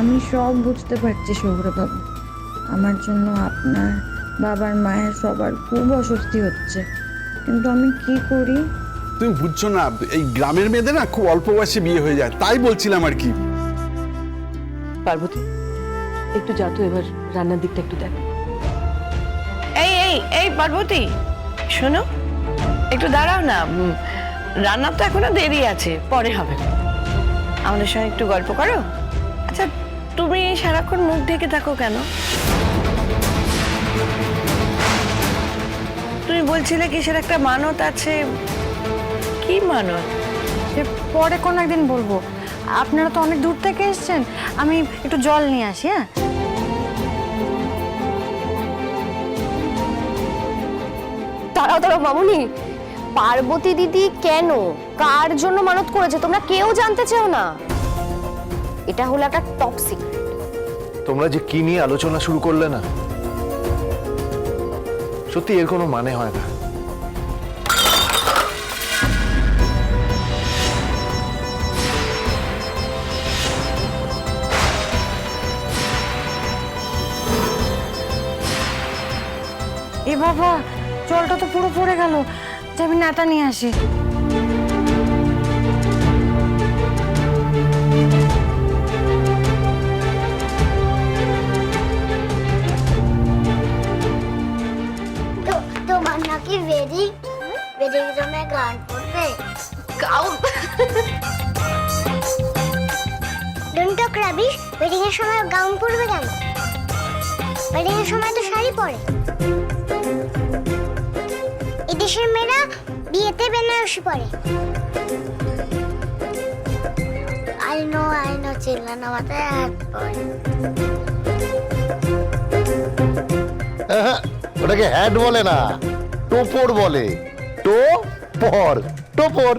আমি সব বুঝতে পারছি সৌরবাবু আমার জন্য আপনার বাবার মায়ের সবার খুব অস্বস্তি হচ্ছে। কিন্তু আমি কি করি? তুমি বুঝছ না এই গ্রামের মেয়েদের না খুব অল্প বয়সে বিয়ে হয়ে যায় তাই বলছিলাম আর কি। পার্বতী একটু যা তো এবার রান্নার দিকটা একটু দেখ। এই এই এই পার্বতী শোনো একটু দাঁড়াও না উম, রান্নার তো এখনও দেরি আছে পরে হবে। আমাদের সঙ্গে একটু গল্প করো। আচ্ছা তুমি সারাক্ষণ মুখ ঢেকে থাকো কেন? তুমি বলছিলে কিসের একটা মানত আছে? কি মানত? সে পরে কোনো একদিন বলব। আপনারা তো অনেক দূর থেকে এসেছেন। আমি একটু জল নিয়ে আসি হ্যাঁ? দাঁড়াও দাঁড়াও মামুনি। পার্বতী দিদি কেন? কার জন্য মানত করেছে? তোমরা কেউ জানতে চাও না। এটা হলো একটা টপ সিক্রেট তোমরা যে কি নিয়ে আলোচনা শুরু করলে না সত্যি এর কোনো মানে হয় না। এ বাবা জলটা তো পুরো পড়ে গেল। যে আমি নাটা নিয়ে আসি। নাকি বেরি বেরিং জমে গান করবে গাও ডন্টো ক্রাবিস ওয়েডিং এর সময় গাউন পরবে কেন ওয়েডিং এর সময় তো শাড়ি পরে এদেশের মেয়েরা বিয়েতে বেনারসি পরে আই নো আই নো চিল্লানো মাথায় হাত পরে হ্যাঁ, ওটাকে হ্যাট বলে না টোপর বলে। টো পর টোপর।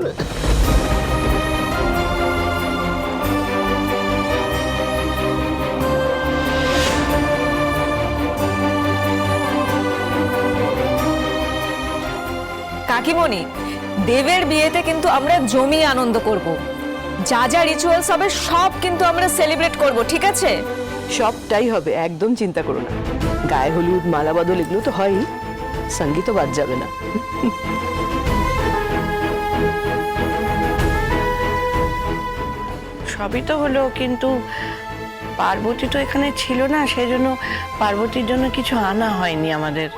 কাকিমণি দেবের বিয়েতে কিন্তু আমরা জমি আনন্দ করব। যা যা রিচুয়ালস হবে সব কিন্তু আমরা সেলিব্রেট করব ঠিক আছে? সবটাই হবে একদম চিন্তা করো না। গায়ে হলুদ মালা বদল এগুলো তো হয়ই। সঙ্গীতও বাদ যাবে না। সবই তো হলো কিন্তু পার্বতী তো এখানে ছিল না সেই জন্য পার্বতীর জন্য কিছু আনা হয়নি আমাদের।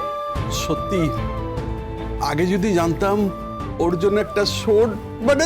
সত্যি? আগে যদি জানতাম ওর জন্য একটা শোট মানে